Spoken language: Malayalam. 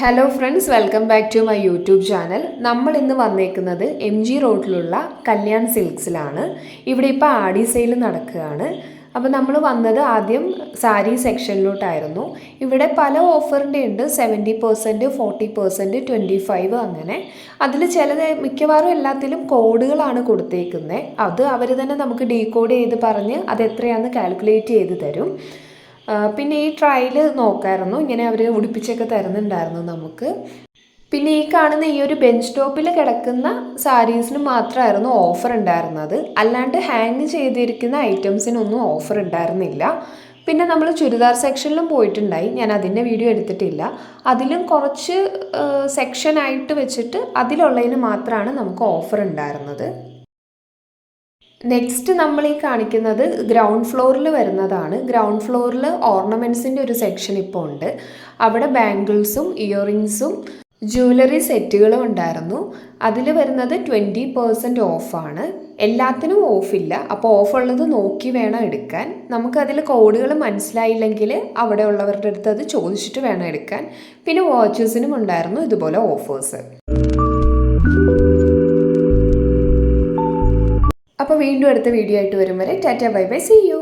Hello friends welcome back to my YouTube channel നമ്മൾ ഇന്ന് വന്നേക്കുന്നത് എം ജി റോഡിലുള്ള കല്യാൺ സിൽക്സിലാണ്. ഇവിടെ ഇപ്പോൾ ആടി സെയിൽ നടക്കുകയാണ്. അപ്പോൾ നമ്മൾ വന്നത് ആദ്യം സാരി സെക്ഷനിലോട്ടായിരുന്നു. ഇവിടെ പല ഓഫറിന്റെ ഉണ്ട്. Seventy percent forty percent twenty five അങ്ങനെ. അതിൽ ചിലത് മിക്കവാറും എല്ലാത്തിലും കോഡുകളാണ് കൊടുത്തേക്കുന്നത്. അത് അവർ തന്നെ നമുക്ക് ഡീകോഡ് ചെയ്ത് പറഞ്ഞ് അത് എത്രയാണെന്ന് കാൽക്കുലേറ്റ് ചെയ്ത് തരും. പിന്നെ ഈ ട്രയൽ നോക്കായിരുന്നു. ഇങ്ങനെ അവർ ഉടുപ്പിച്ചൊക്കെ തരുന്നുണ്ടായിരുന്നു നമുക്ക്. പിന്നെ ഈ കാണുന്ന ഈ ഒരു ബെഞ്ച് ടോപ്പിൽ കിടക്കുന്ന സാരീസിന് മാത്രമായിരുന്നു ഓഫർ ഉണ്ടായിരുന്നത്. അല്ലാണ്ട് ഹാങ് ചെയ്തിരിക്കുന്ന ഐറ്റംസിനൊന്നും ഓഫർ ഉണ്ടായിരുന്നില്ല. പിന്നെ നമ്മൾ ചുരിദാർ സെക്ഷനിലും പോയിട്ടുണ്ടായി. ഞാൻ അതിന്റെ വീഡിയോ എടുത്തിട്ടില്ല. അതിലും കുറച്ച് സെക്ഷനായിട്ട് വെച്ചിട്ട് അതിലുള്ളതിന് മാത്രമാണ് നമുക്ക് ഓഫർ ഉണ്ടായിരുന്നത്. നെക്സ്റ്റ് നമ്മൾ ഈ കാണിക്കുന്നത് ഗ്രൗണ്ട് ഫ്ലോറിൽ വരുന്നതാണ്. ഗ്രൗണ്ട് ഫ്ലോറിൽ ഓർണമെന്റ്സിന്റെ ഒരു സെക്ഷൻ ഇപ്പോൾ ഉണ്ട് അവിടെ ബാംഗിൾസും ഇയറിങ്സും ജുവലറി സെറ്റുകളും ഉണ്ടായിരുന്നു. അതിൽ വരുന്നത് ട്വന്റി പേഴ്സന്റ് ഓഫാണ് എല്ലാത്തിനും ഓഫില്ല അപ്പോൾ ഓഫുള്ളത് നോക്കി വേണം എടുക്കാൻ. നമുക്കതിൽ കോഡുകൾ മനസ്സിലായില്ലെങ്കിൽ അവിടെ ഉള്ളവരുടെ അടുത്ത് അത് ചോദിച്ചിട്ട് വേണം എടുക്കാൻ. പിന്നെ വാച്ചസിനും ഉണ്ടായിരുന്നു ഇതുപോലെ ഓഫേഴ്സ് അപ്പോൾ വീണ്ടും അടുത്ത വീഡിയോ ആയിട്ട് വരും വരെ tata bye bye see you